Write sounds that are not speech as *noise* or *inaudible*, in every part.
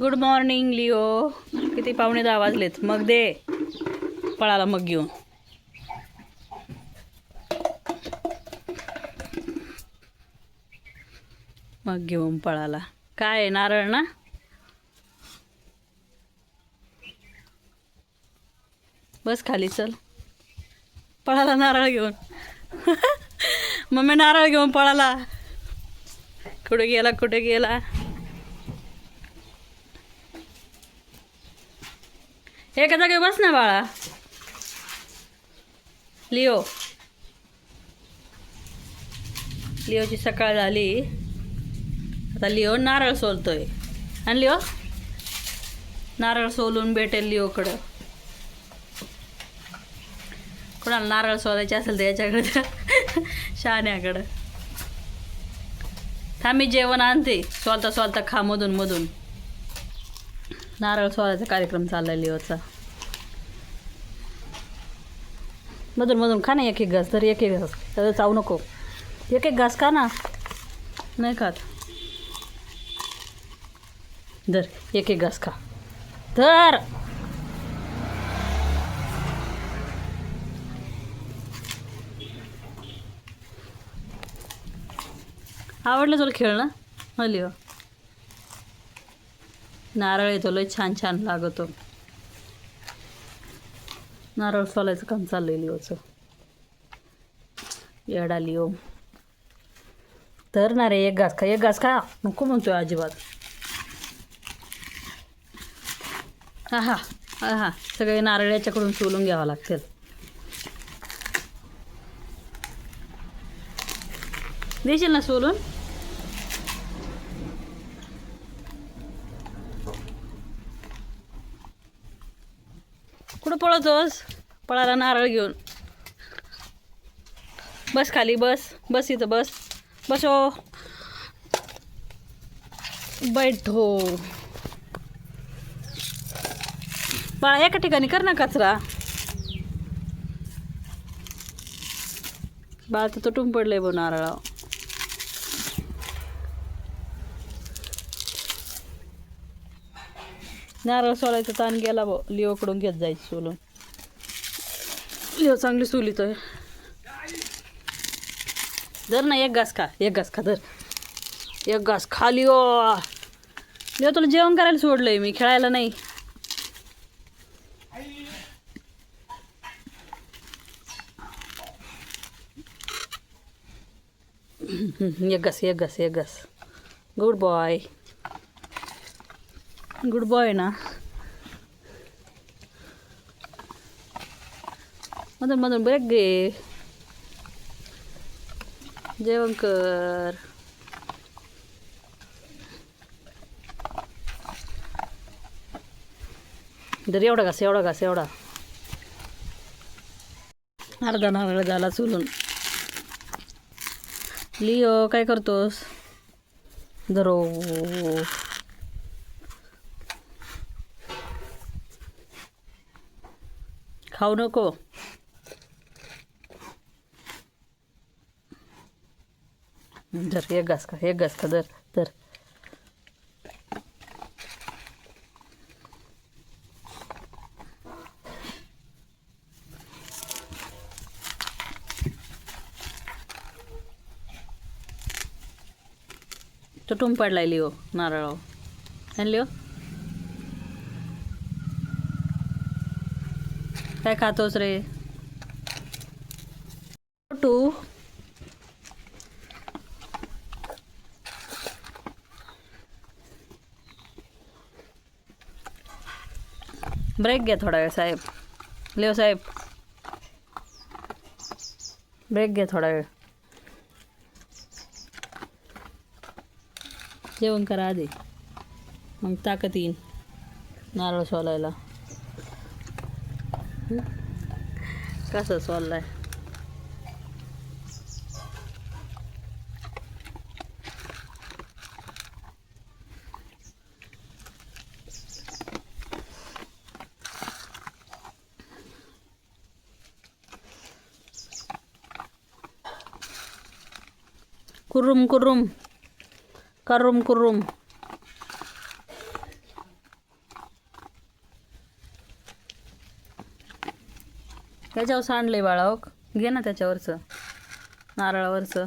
Good morning Leo किती पाहुणे दहा वाजलेत. मग दे. पळाला मग घेऊन. मग घेऊन पळाला काय आहे, नारळ ना? बस खाली चल. पळाला नारळ घेऊन. *laughs* मम्मी नारळ घेऊन पळाला कुठे गेला कुठे गेला? एका जागी बस ना बाळा? लिओ. लिओची सकाळ झाली. आता लिओ नारळ सोलतोय. आणि लिओ? नारळ सोलून भेटेल लिओकडं. कोणाला नारळ सोलायचे असेल तर याच्याकडं. शहाण्याकडं. थांबी जेवण आणते. सोलता सोलता खा मधून मधून. नारळ सोलायचा कार्यक्रम चाललाय लिओचा. मधून मधून खा ना एक एक घास तर एक एक घास. तर चावू नको. एक एक घास खा ना. नाही खात. धर एक एक घास खा. धर! आवडलं तुला खेळणं? हो लिओ. नारळ येतो लय छान छान लागतो. नारळ सोलायचं काम चाललंय लिओचं. येडा लिओ. तर ना रे एक घास खा एक घास खा. नको म्हणतोय अजिबात. हा हा हा हा. सगळे नारळ याच्याकडून सोलून घ्यावं लागतील. देशील ना सोलून? इकडं पळतोस? पळाला नारळ घेऊन. बस खाली बस. बस इथं बस. बसो. बैठो. बाळा एका ठिकाणी कर ना कचरा. बाळ तर तुटून पडलंय बो नारळावर नारळ सोलायचा ताण गेला बो लिओकडून घेत जायचं सोलून. लिओ चांगली सोलितोय धर ना एक घास खा एक घास खा धर. एक घास खा लिओ. लिओ तुला जेवण करायला सोडलंय मी खेळायला नाही. एक घास एक घास एक घास. Good boy. गुड बॉय ना. मधून मधून ब्रेक घे. जेवण कर. दर एवढा घास एवढा घास एवढा. अर्धा नारळ झाला चुलून. लिओ काय करतोस? दरो खाऊ नको. धर एक घास का एक घास का धर तर तुटून पडलाय लिओ नारळ. आणली लिओ? काय खातोस रे? टू ब्रेक घ्या थोडा वेळ साहेब. लिओ हो, साहेब. ब्रेक घ्या थोडा वेळ. जेवण करा आधी. मग ताकद येईन. नारळ सोलायला. ก็สดๆเลยกุรุมกุรุมกรุมกุรุม त्याच्यावर सांडले बाळा ओक घे ना त्याच्यावरचं. नारळावरचं.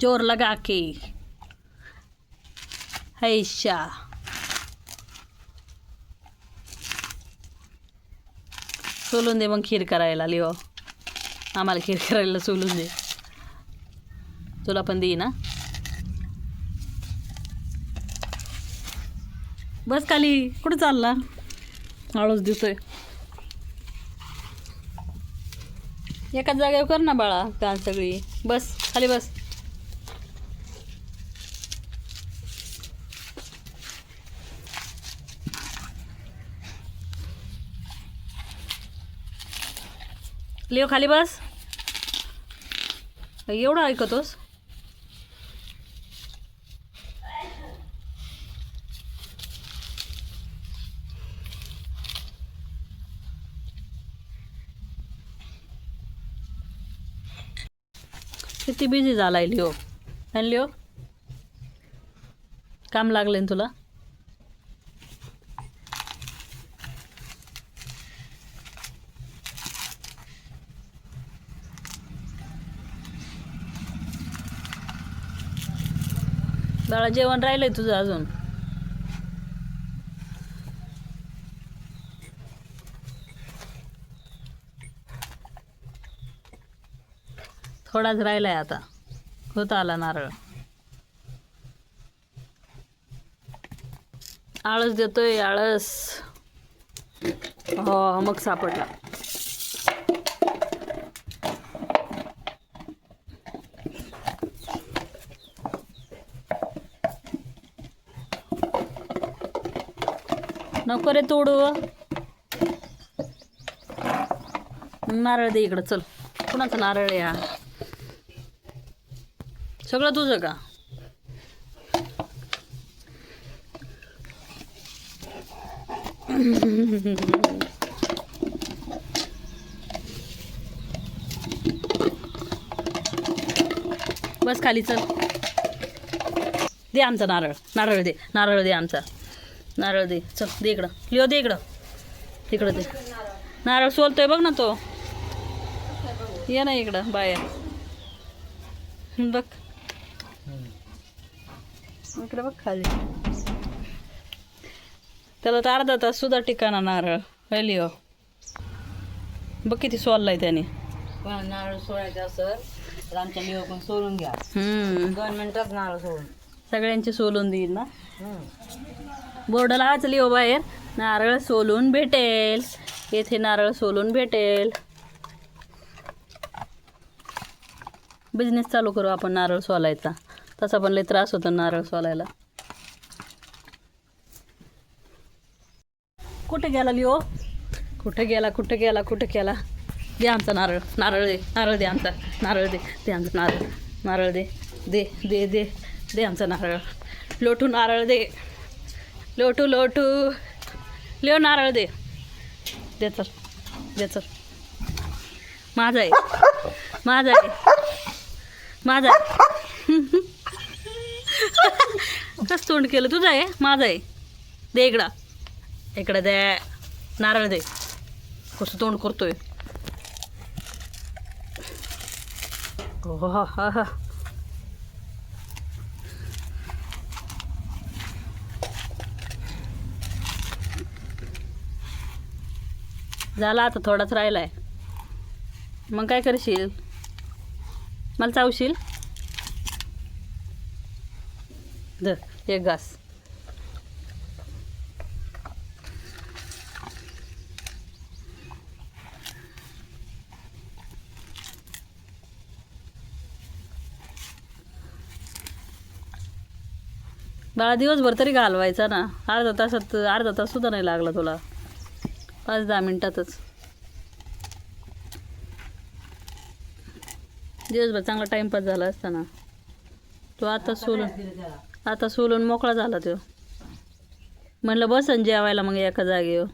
जोर लगा के. हैशा सोलून दे मग खीर करायला लिओ. आम्हाला खीर करायला सोलून दे. तुला पण देई ना. बस खाली कुठं चालला? आळूच दिसतोय. एकाच जागेवर कर ना बाळा का सगळी. बस खाली बस. लिओ खाली बस. एवढं ऐकतोस? किती बिझी झालाय लिओ. आणि लिओ काम लागले ना तुला? बाळा जेवण राहिलंय तुझं अजून. थोडाच राहिलाय आता. होत आला नारळ. आळस देतोय आळस. हो मग सापडला. नको रे तोडू. नारळ दे इकडं चल. कुणाचा नारळ या सगळं तुझं का? बस खाली चल. दे आमचा नारळ. नारळ दे नारळ दे आमचा. नारळ दे. चल दे इकडं. लिओ दे इकडं. इकडं दे. नारळ सोलतोय बघ ना तो. ये ना इकडं बाहेर. बघ. इकडे बघ खाली. त्याला तर अर्धा तास सुद्धा ठिकाणा नारळ. हे लिओ? बघ किती सोललाय त्याने. नारळ सोडायचं तर आमच्या लिओ पण सोडून घ्या. दोन मिनिटात नारळ सोडून सगळ्यांचे सोलून देईल ना. बोर्ड लावायचं हो बाहेर. नारळ सोलून भेटेल. येथे नारळ सोलून भेटेल. बिझनेस चालू करू आपण नारळ सोलायचा. तसा पण लय त्रास होतो नारळ सोलायला. कुठे गेला लिओ? कुठे गेला कुठे गेला कुठे गेला? दे आमचा नारळ. नारळ दे नारळ दे आमचा. नारळ दे दे आमचा नारळ. नारळ दे दे दे दे. दे आमचा नारळ. लोटू नारळ दे. लोटू लोटू. लिओ नारळ दे. दे तर दे सर माझा आहे. माझा आहे. माझा आहे. कस तोंड केलं? तुझं आहे? माझं आहे. दे इकडं. इकडं दे. नारळ दे. कसं तोंड करतोय? हो हा हा. झाला आता थोडाच आहे मग काय करशील? मला चावशील? धर एक घास. बाळा दिवसभर तरी घालवायचा ना. अर्धा तासात अर्धा तास सुद्धा नाही लागला तुला. पाच दहा मिनिटातच. दिवसभर चांगला टाइमपास झाला असता ना तो आता सोलून आता सोलून मोकळा झाला तो. म्हणलं बसन जेवायला मग एका जागेवर.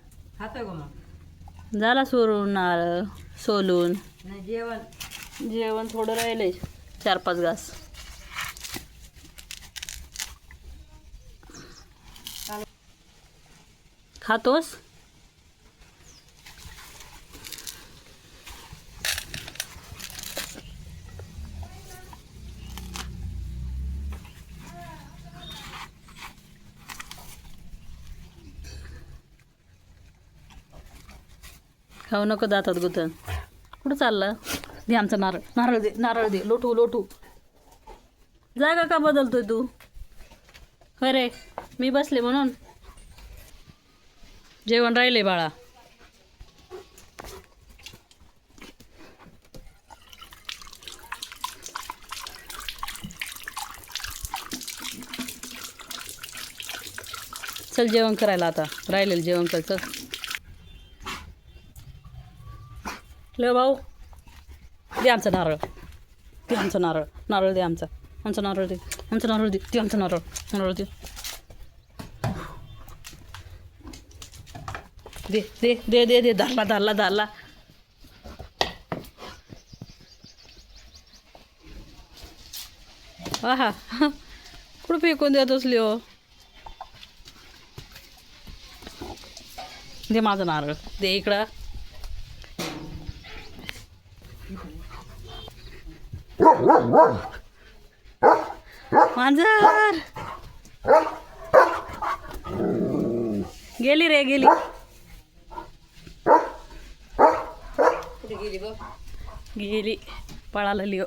झाला सोलून नारळ सोलून. जेवण. जेवण थोडं राहिलंय चार पाच घास. खातोस? खाऊ नको जातात गुतन कुठं चाललं? दे आमचा नारळ. नारळ दे नारळ दे. लोटू लोटू. जागा का बदलतोय तू? अरे मी बसले म्हणून. जेवण राहिले बाळा. चल जेवण करायला आता. राहिलेलं जेवण कर चल ले भाऊ दे आमचं नारळ. दे आमचं नारळ. नारळ दे आमचा. आमचं नारळ दे. आमचं नारळ दे. ते आमचं नारळ. नारळ दे. दे दे दे दे दे धरला धरला धरला. आहा. कुठं फेकून देत असली हो? दे माझं नारळ. दे इकडं. मांजर. गेली रे गेली. गेली पळाला लिओ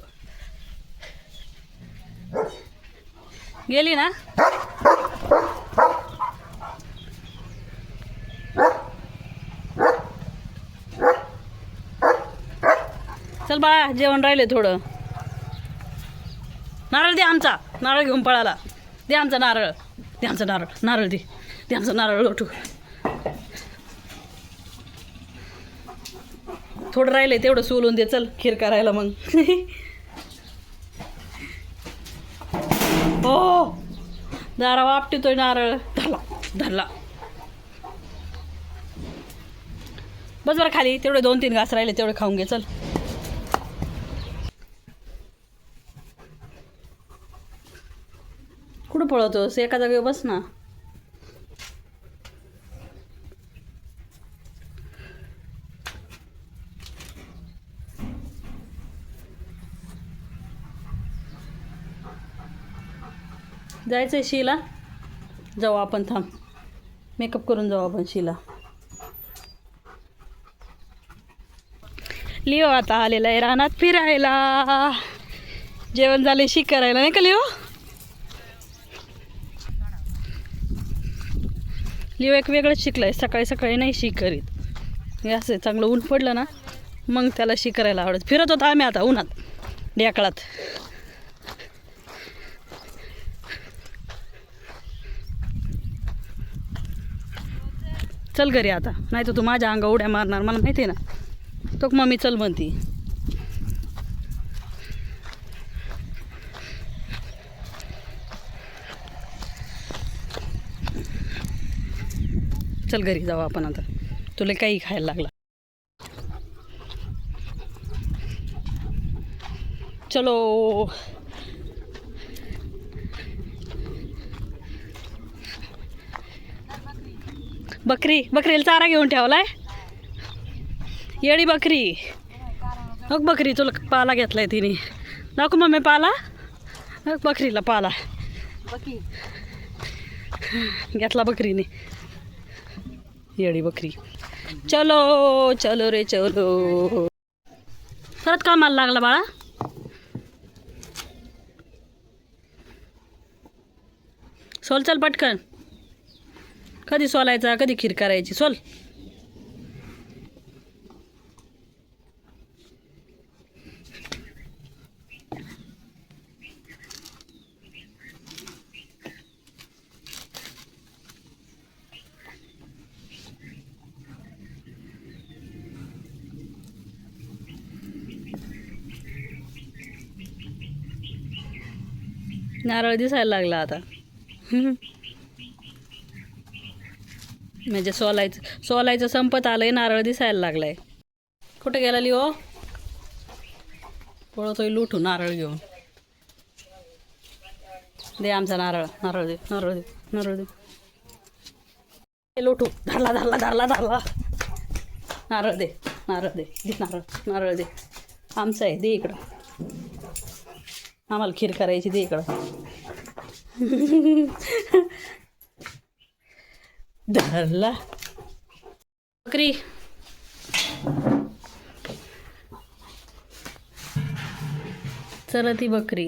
गेली ना? चल बाळा जेवण राहिले थोडं. नारळ दे आमचा. नारळ घेऊन पळाला. दे आमचा नारळ. दे आमचा नारळ. नारळ दे. दे आमचा नारळ लोटू. थोडं राहिले तेवढं सोलून दे. चल खीर करायला मग. *laughs* हो दारा वापटितोय नारळ. धरला. धरला. बस बरं खाली. तेवढे दोन तीन घास राहिले तेवढे खाऊन घे. चल. पळवतोस एका जागेवर बस ना. जायचं आहे शीला? जाऊ आपण थांब. मेकअप करून जाऊ आपण शीला. लिओ आता आलेला आहे रानात फिरायला. जेवण झाले शी करायला नाही का लिओ? लिओ एक वेगळंच शिकलाय सकाळी सकाळी नाही शी करीत हे असं चांगलं ऊन पडलं ना मग त्याला शी करायला आवडत. फिरत होता आम्ही आता उन्हात ढेकळात. चल घरी आता नाही तर तू माझ्या अंगा उड्या मारणार मला माहिती आहे ना. तो मम्मी चल म्हणती. चल घरी जाऊ आपण आता. तुला काही खायला लागला. चलो. बकरी बकरीला चारा घेऊन ठेवलाय? येडी बकरी. मग बकरी तुला पाला घेतलाय तिने. नको मम्मी पाला. बकरीला पाला. घेतला बकरीने. येडी बकरी. चलो चलो रे चलो. परत कामाला लागला बाळा. सोल चल पटकन. कधी सोलायचा कधी खीर करायची सोल. नारळ दिसायला लागला आता. म्हणजे सोलायचं सोलायचं संपत आलंय नारळ दिसायला लागलाय. कुठे गेला लिओ? पळतोय लुटू नारळ घेऊन. दे आमचा नारळ नारळ दे नारळ दे नारळ दे. लोटू धरला धरला धरला धरला. नारळ दे नारळ दे दे नारळ नारळ दे. आमचं आहे दे इकडं. आम्हाला खीर करायची ते इकडं. धरला. बकरी. चला ती बकरी.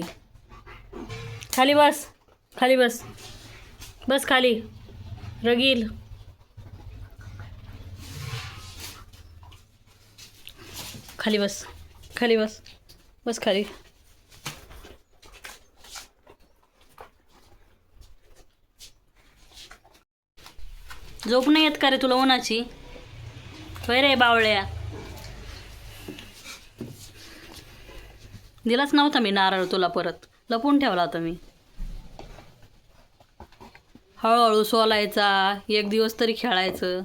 खाली बस खाली बस. बस खाली. रगील. खाली बस खाली बस. बस खाली. झोप नाही येत का रे तुला उन्हाची? होय रे बावळ्या. दिलाच नव्हता मी नारळ तुला परत. लपून ठेवला होता मी. हळूहळू सोलायचा एक दिवस तरी खेळायचं.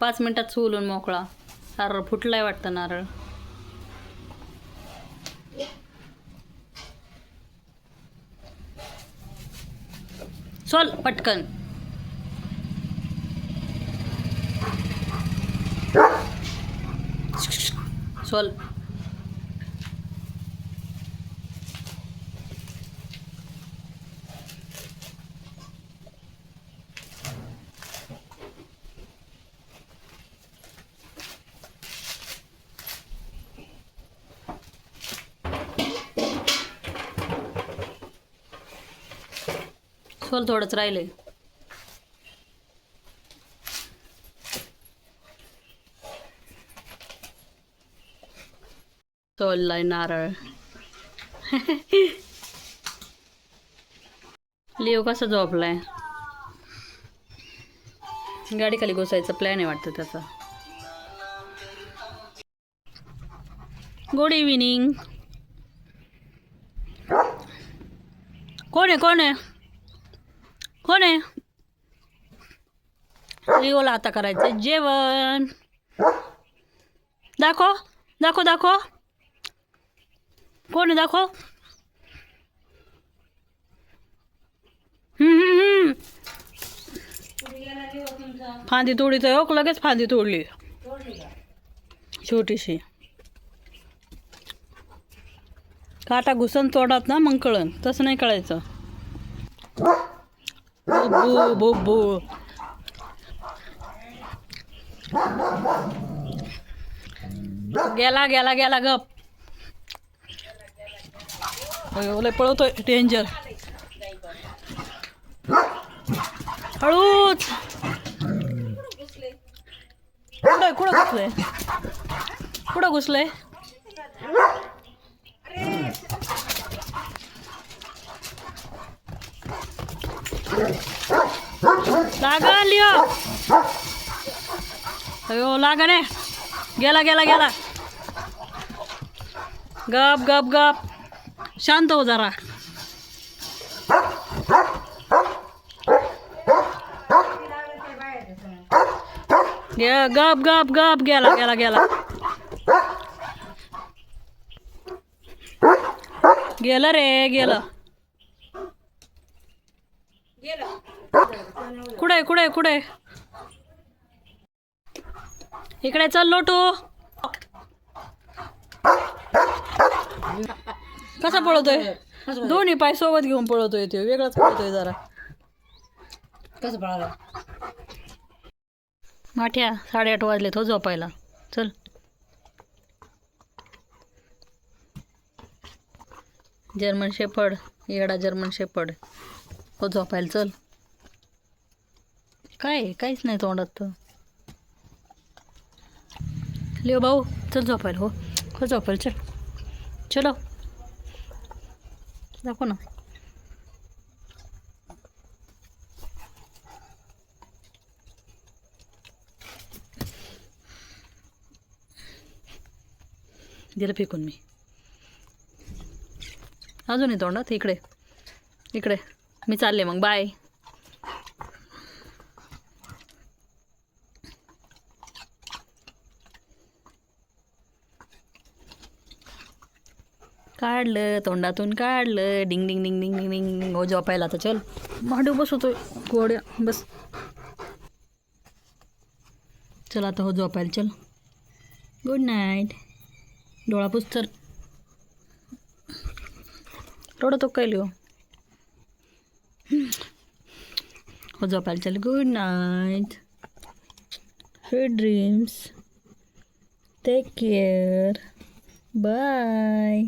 पाच मिनटात सोलून मोकळा. नारळ फुटलाय वाटतं नारळ. सोल पटकन. सोल. सोल थोडंच राहिलंय. सोललाय नारळ लिओ कसा झोपलाय? गाडी खाली घुसायचा प्लॅन आहे वाटतं त्याचा. गुड इव्हिनिंग कोण आहे कोण आहे? कोण आहे? लिओला आता करायचं जेवण. दाखव दाखव दाखव. कोण दाखव. फांदी तोडीचं हो लगेच फांदी तोडली. छोटीशी. काटा घुसन तोडात ना मग कळन तसं नाही कळायचं. बुब्बू बुब्बू गेला गेला गेला गप. अयो, लय पळवतोय. डेंजर हळूच. कुठं कुठं घुसलंय? कुठं घुसलंय? लागा लिओ. अयो लागा ने. गेला गेला गेला. गप गप गप. शांत हो जरा. गप गप गप गेला गेला गेला. गेलं रे गेलं. कुठे कुठे कुठे? इकडे चल लोटू. कसा पळतोय? दोन्ही पाय सोबत घेऊन पळतोय तो. वेगळाच पळतोय जरा. कसं पळाला? माठ्या साडेआठ वाजले तो झोपायला. चल. जर्मन शेपड येडा जर्मन शेपड हो झोपायला चल. काय? काहीच नाही तोंडात तर. लिओ भाऊ चल झोपायला हो. हो झोपायला चल. चलो. दाखव ना. दिलं फेकून मी. अजून येतो तोंडात? इकडे. इकडे. मी चालले मग. बाय काढलं तोंडातून काढलं डिंग डिंग डिंग डिंग डिंग डिंग डिंग ओ झोपायला आता चल. भांडू बसवतोय गोड्या बस. चल आता हो झोपायला चल. गुड नाईट डोळा पुस तर रडतो तो काय लिहो हो झोपायला चल. Good night sweet dreams take care bye